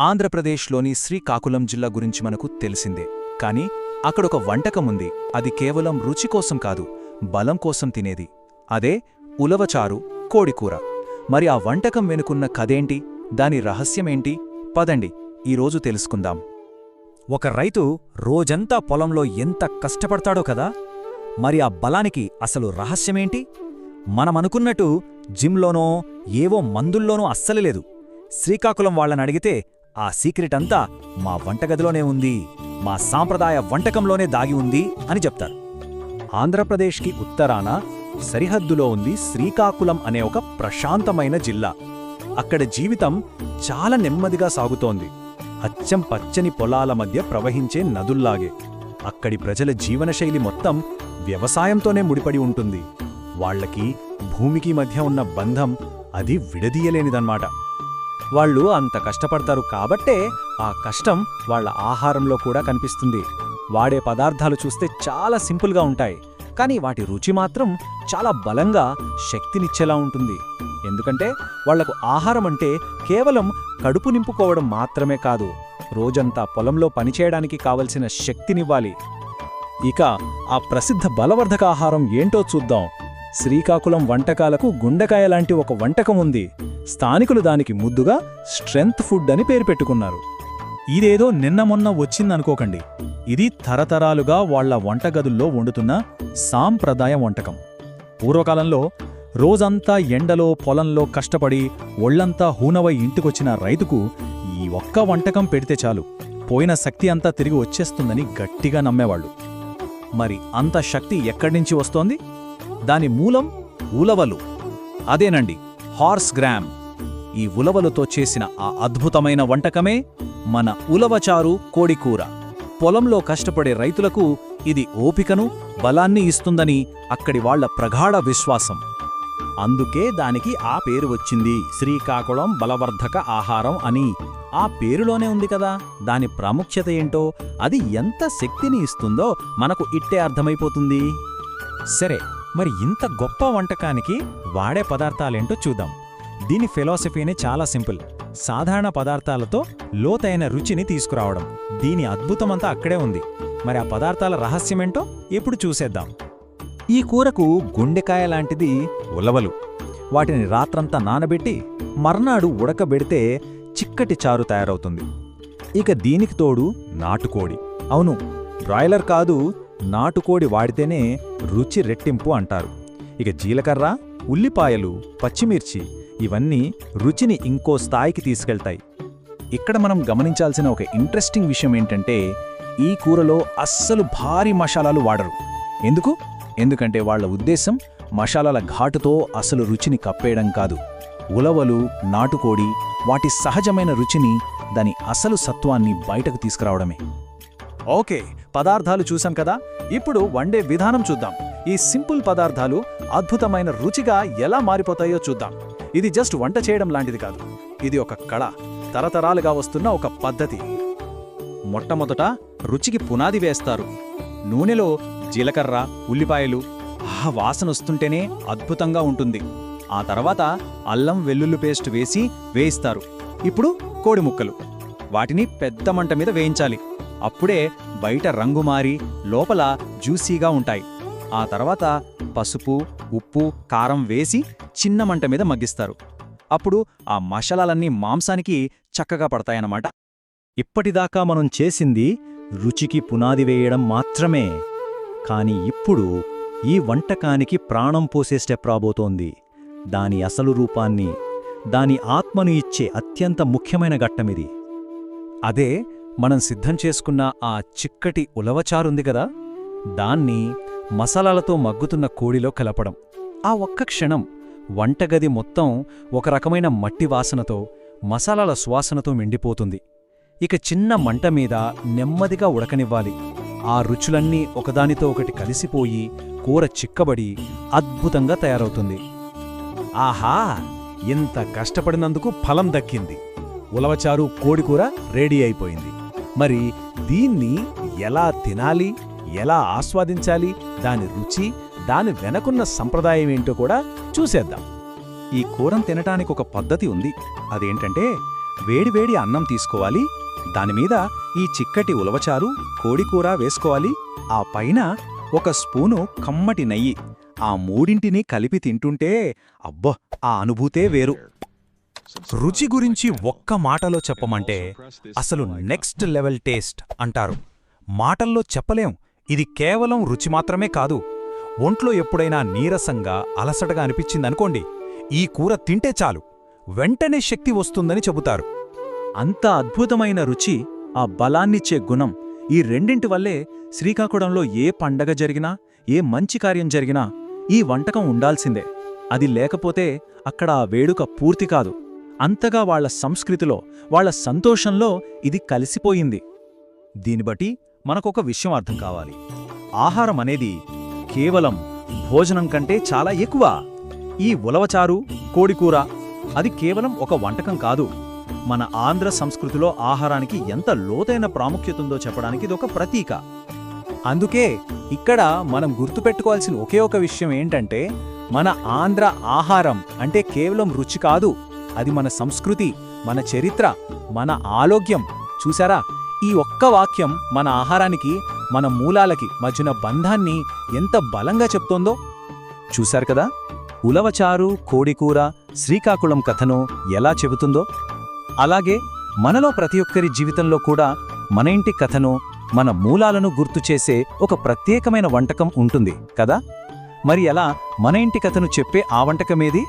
ఆంధ్రప్రదేశ్లోని శ్రీకాకుళం జిల్లా గురించి మనకు తెలిసిందే. కాని అక్కడొక వంటకముంది. అది కేవలం రుచి కోసం కాదు బలం కోసం తినేది. అదే ఉలవచారు కోడికూర. మరి ఆ వంటకం వెనుకున్న కథేంటి? దాని రహస్యమేంటి? పదండి ఈరోజు తెలుసుకుందాం. ఒక రైతు రోజంతా పొలంలో ఎంత కష్టపడతాడో కదా? మరి ఆ బలానికి అసలు రహస్యమేంటి? మనమనుకున్నట్టు జిమ్లోనో ఏవో మందుల్లోనో అస్సలు లేదు. శ్రీకాకుళం వాళ్ళని అడిగితే ఆ సీక్రెట్ అంతా మా వంటగదిలోనే ఉంది మా సాంప్రదాయ వంటకంలోనే దాగి ఉంది అని చెప్తారు. ఆంధ్రప్రదేశ్కి ఉత్తరాన సరిహద్దులో ఉంది శ్రీకాకుళం అనే ఒక ప్రశాంతమైన జిల్లా. అక్కడ జీవితం చాలా నెమ్మదిగా సాగుతోంది. అచ్చం పచ్చని పొలాల మధ్య ప్రవహించే నదుల్లాగే. అక్కడి ప్రజల జీవనశైలి మొత్తం వ్యవసాయంతోనే ముడిపడి ఉంటుంది. వాళ్ళకి భూమికి మధ్య ఉన్న బంధం అది విడదీయలేనిదన్నమాట. వాళ్ళు అంత కష్టపడతారు కాబట్టే ఆ కష్టం వాళ్ళ ఆహారంలో కూడా కనిపిస్తుంది. వాడే పదార్థాలు చూస్తే చాలా సింపుల్గా ఉంటాయి. కానీ వాటి రుచి మాత్రం చాలా బలంగా శక్తినిచ్చేలా ఉంటుంది. ఎందుకంటే వాళ్ళకు ఆహారం అంటే కేవలం కడుపు నింపుకోవడం మాత్రమే కాదు రోజంతా పొలంలో పనిచేయడానికి కావలసిన శక్తినివ్వాలి. ఇక ఆ ప్రసిద్ధ బలవర్ధక ఆహారం ఏంటో చూద్దాం. శ్రీకాకుళం వంటకాలకు గుండెకాయ లాంటి ఒక వంటకం ఉంది. స్థానికులు దానికి ముద్దుగా స్ట్రెంగ్త్ ఫుడ్ అని పేరు పెట్టుకున్నారు. ఇదేదో నిన్న మొన్న వచ్చిందనుకోకండి. ఇది తరతరాలుగా వాళ్ళ వంటగదుల్లో వండుతున్న సాంప్రదాయ వంటకం. పూర్వకాలంలో రోజంతా ఎండలో పొలంలో కష్టపడి ఒళ్ళంతా హూనవై ఇంటికొచ్చిన రైతుకు ఈ ఒక్క వంటకం పెడితే చాలు. పోయిన శక్తి అంతా తిరిగి వచ్చేస్తుందని గట్టిగా నమ్మేవాళ్ళు. మరి అంత శక్తి ఎక్కడ్నించి వస్తోంది? దాని మూలం ఉలవలు. అదేనండి హార్స్ గ్రామ్. ఈ ఉలవలతో చేసిన ఆ అద్భుతమైన వంటకమే మన ఉలవచారు కోడికూర. పొలంలో కష్టపడే రైతులకు ఇది ఓపికను బలాన్ని ఇస్తుందని అక్కడి వాళ్ళ ప్రగాఢ విశ్వాసం. అందుకే దానికి ఆ పేరు వచ్చింది శ్రీకాకుళం బలవర్ధక ఆహారం అని. ఆ పేరులోనే ఉంది కదా దాని ప్రాముఖ్యత ఏంటో అది ఎంత శక్తిని ఇస్తుందో మనకు ఇట్టే అర్థమైపోతుంది. సరే మరి ఇంత గొప్ప వంటకానికి వాడే పదార్థాలేంటో చూద్దాం. దీని ఫిలాసఫీనే చాలా సింపుల్. సాధారణ పదార్థాలతో లోతైన రుచిని తీసుకురావడం. దీని అద్భుతమంతా అక్కడే ఉంది. మరి ఆ పదార్థాల రహస్యమేంటో ఇప్పుడు చూసేద్దాం. ఈ కూరకు గుండెకాయ లాంటిది ఉలవలు. వాటిని రాత్రంతా నానబెట్టి మర్నాడు ఉడకబెడితే చిక్కటి చారు తయారవుతుంది. ఇక దీనికి తోడు నాటుకోడి. అవును బ్రాయిలర్ కాదు నాటుకోడి వాడితేనే రుచి రెట్టింపు అంటారు. ఇక జీలకర్ర ఉల్లిపాయలు పచ్చిమిర్చి ఇవన్నీ రుచిని ఇంకో స్థాయికి తీసుకెళ్తాయి. ఇక్కడ మనం గమనించాల్సిన ఒక ఇంట్రెస్టింగ్ విషయం ఏంటంటే ఈ కూరలో అస్సలు భారీ మసాలాలు వాడరు. ఎందుకు? ఎందుకంటే వాళ్ళ ఉద్దేశం మసాలాల ఘాటుతో అసలు రుచిని కప్పేయడం కాదు. ఉలవలు నాటుకోడి వాటి సహజమైన రుచిని దాని అసలు సత్వాన్ని బయటకు తీసుకురావడమే. ఓకే పదార్థాలు చూసాం కదా. ఇప్పుడు వండే విధానం చూద్దాం. ఈ సింపుల్ పదార్థాలు అద్భుతమైన రుచిగా ఎలా మారిపోతాయో చూద్దాం. ఇది జస్ట్ వంట చేయడం లాంటిది కాదు. ఇది ఒక కళ. తరతరాలుగా వస్తున్న ఒక పద్ధతి. మొట్టమొదట రుచికి పునాది వేస్తారు. నూనెలో జీలకర్ర ఉల్లిపాయలు ఆ వాసనొస్తుంటేనే అద్భుతంగా ఉంటుంది. ఆ తర్వాత అల్లం వెల్లుల్లి పేస్ట్ వేసి వేయిస్తారు. ఇప్పుడు కోడి ముక్కలు. వాటిని పెద్ద మంట మీద వేయించాలి. అప్పుడే బయట రంగు మారి లోపల జ్యూసీగా ఉంటాయి. ఆ తర్వాత పసుపు ఉప్పు కారం వేసి చిన్న మంట మీద మగ్గిస్తారు. అప్పుడు ఆ మసాలాలన్నీ మాంసానికి చక్కగా పడతాయన్నమాట. ఇప్పటిదాకా మనం చేసింది రుచికి పునాది వేయడం మాత్రమే. కాని ఇప్పుడు ఈ వంటకానికి ప్రాణం పోసే స్టెప్ రాబోతోంది. దాని అసలు రూపాన్ని దాని ఆత్మను ఇచ్చే అత్యంత ముఖ్యమైన ఘట్టమిది. అదే మనం సిద్ధం చేసుకున్న ఆ చిక్కటి ఉలవచారుంది కదా దాన్ని మసాలాలతో మగ్గుతున్న కోడిలో కలపడం. ఆ ఒక్క క్షణం వంటగది మొత్తం ఒక రకమైన మట్టి వాసనతో మసాలాల సువాసనతో మిండిపోతుంది. ఇక చిన్న మంట మీద నెమ్మదిగా ఉడకనివ్వాలి. ఆ రుచులన్నీ ఒకదానితో ఒకటి కలిసిపోయి కూర చిక్కబడి అద్భుతంగా తయారవుతుంది. ఆహా! ఇంత కష్టపడినందుకు ఫలం దక్కింది. ఉలవచారు కోడికూర రెడీ అయిపోయింది. మరి దీన్ని ఎలా తినాలి ఎలా ఆస్వాదించాలి దాని రుచి దాని వెనకున్న సంప్రదాయం ఏంటో కూడా చూసేద్దాం. ఈ కూరం తినటానికి ఒక పద్ధతి ఉంది. అదేంటంటే వేడివేడి అన్నం తీసుకోవాలి దానిమీద ఈ చిక్కటి ఉలవచారు కోడికూర వేసుకోవాలి ఆ పైన ఒక స్పూను కమ్మటి నెయ్యి ఆ మూడింటిని కలిపి తింటుంటే అబ్బో ఆ అనుభూతే వేరు. రుచి గురించి ఒక్క మాటలో చెప్పమంటే అసలు నెక్స్ట్ లెవెల్ టేస్ట్ అంటారు. మాటల్లో చెప్పలేం. ఇది కేవలం రుచి మాత్రమే కాదు. ఒంట్లో ఎప్పుడైనా నీరసంగా అలసటగా అనిపించిందనుకోండి ఈ కూర తింటే చాలు. వెంటనే శక్తి వస్తుందని చెబుతారు. అంత అద్భుతమైన రుచి ఆ బలాన్నిచ్చే గుణం ఈ రెండింటి వల్లే శ్రీకాకుళంలో ఏ పండగ జరిగినా ఏ మంచి కార్యం జరిగినా ఈ వంటకం ఉండాల్సిందే. అది లేకపోతే అక్కడ ఆ వేడుక పూర్తి కాదు. అంతగా వాళ్ళ సంస్కృతిలో వాళ్ళ సంతోషంలో ఇది కలిసిపోయింది. దీన్ని బట్టి మనకొక విషయం అర్థం కావాలి. ఆహారం అనేది కేవలం భోజనం కంటే చాలా ఎక్కువ. ఈ ఉలవచారు కోడికూర అది కేవలం ఒక వంటకం కాదు. మన ఆంధ్ర సంస్కృతిలో ఆహారానికి ఎంత లోతైన ప్రాముఖ్యత ఉందో చెప్పడానికి ఇది ఒక ప్రతీక. అందుకే ఇక్కడ మనం గుర్తుపెట్టుకోవాల్సిన ఒకే ఒక విషయం ఏంటంటే మన ఆంధ్ర ఆహారం అంటే కేవలం రుచి కాదు. అది మన సంస్కృతి మన చరిత్ర మన ఆరోగ్యం. చూసారా ఈ ఒక్క వాక్యం మన ఆహారానికి మన మూలాలకి మధ్యన బంధాన్ని ఎంత బలంగా చెప్తోందో. చూశారు కదా? ఉలవచారు కోడికూర శ్రీకాకుళం కథను ఎలా చెబుతుందో. అలాగే మనలో ప్రతి ఒక్కరి జీవితంలో కూడా మన ఇంటి కథను మన మూలాలను గుర్తు చేసే ఒక ప్రత్యేకమైన వంటకం ఉంటుంది కదా? మరి ఎలా మన ఇంటి కథను చెప్పే ఆ వంటకమేది